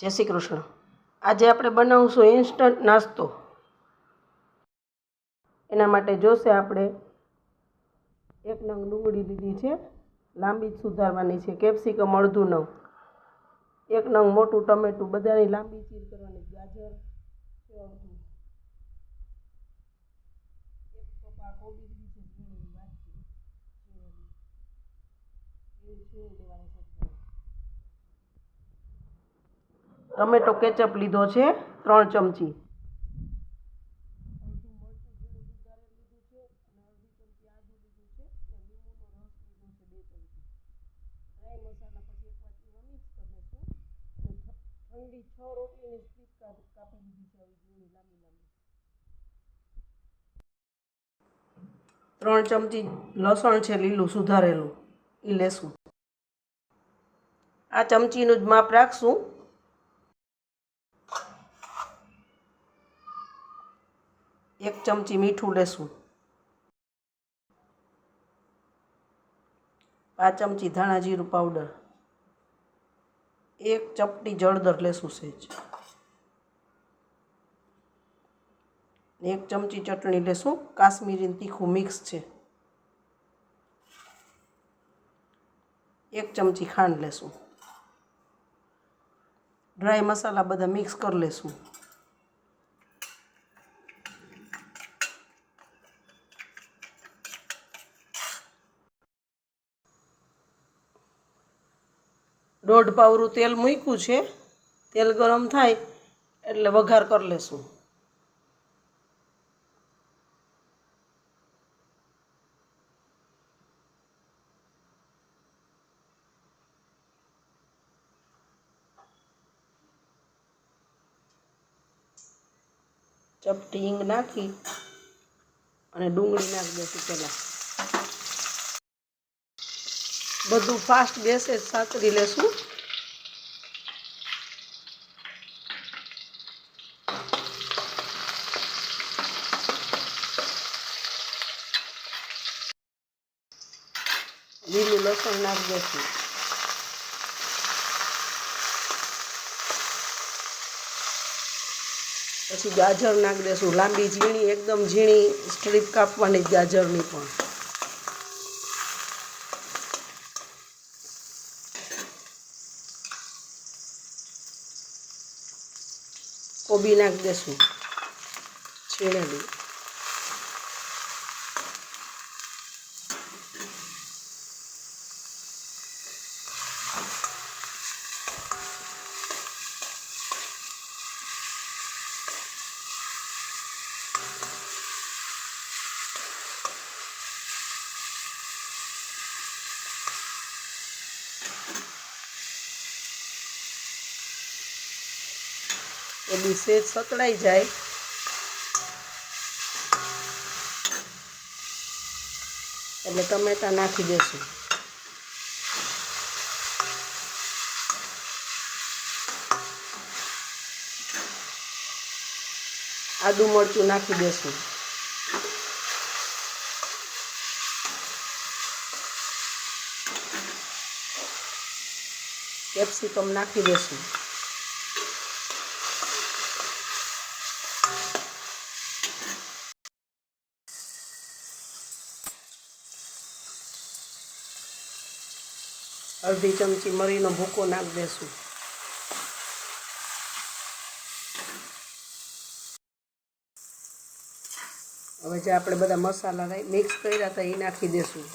જય શ્રી કૃષ્ણ. આજે આપણે બનાવશું ઇન્સ્ટન્ટ નાસ્તો. એના માટે જોશે આપણે એક નંગ ડુંગળી લીધી છે, લાંબી જ સુધારવાની છે, કેપ્સિકમ અડધું નંગ. એક નંગ મોટું ટમેટું, બધાની લાંબી ચીર કરવાની, ગાજર એક કપ કોબી લેવાની છે એકદમ. ટમેટો કેચઅપ લીધો છે, ત્રણ ચમચી. ઠંડી ત્રણ ચમચી લસણ છે, લીલું સુધારેલું. એ લેશું. આ ચમચીનું જ માપ રાખશું. એક ચમચી મીઠું લેશું પાંચ ચમચી ધાણા જીરું પાવડર એક ચપટી જળદર લેશું સેજ, એક ચમચી ચટણી લેશું કાશ્મીરી તીખું મિક્સ છે, એક ચમચી ખાંડ લેશું ડ્રાય મસાલા બધા મિક્સ કરી લેશું. દોઢ પાવરું તેલ મૂક્યું છે. તેલ ગરમ થાય એટલે વઘાર કરી લેશું. ચપટી હિંગ નાખી અને ડુંગળી નાખી દઈશું પહેલાં. બધું ફાસ્ટ ગેસે સાતરી લેશું. લીલું લસણ નાખી દઈશું. પછી ગાજર નાખી દઈશું. લાંબી ઝીણી, એકદમ ઝીણી સ્ટ્રીપ કાપવાની ગાજરની પણ. કોબી નાખી દેશું છીણેલી કોબી સેજ સતળાઈ જાય. એટલે ટમેટા નાખી દેશું. આદુ મરચું નાખી દેશું. કેપ્સિકમ નાખી દેશું. અડધી ચમચી મરીનો ભૂકો નાખી દેશું. હવે જે આપણે બધા મસાલા મિક્સ કર્યા હતા, એ નાખી દેશું.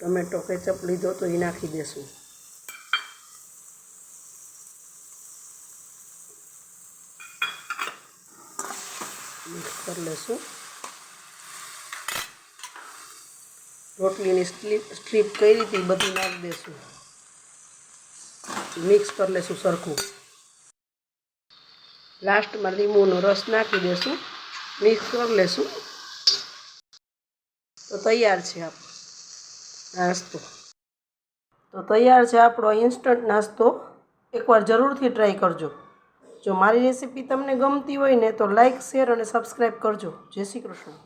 ટમેટો, કેચપ લીધો તો એ નાખી દેશું. મિક્સ કરી લઈશું રોટલીની સ્ટ્રીપ સ્ટ્રીપ કઈ રીતે બધી નાખી દેશું. મિક્સ કરી લઈશું સરખું. લાસ્ટમાં લીંબુનો રસ નાખી દેશું. મિક્સ કરી લઈશું તો તૈયાર છે આપ નાસ્તો. તો તૈયાર છે આપણો ઇન્સ્ટન્ટ નાસ્તો. એકવાર જરૂરથી ટ્રાય કરજો. જો મારી રેસીપી તમને ગમતી હોય ને તો લાઇક શેર અને સબસ્ક્રાઈબ કરજો. જય શ્રી કૃષ્ણ.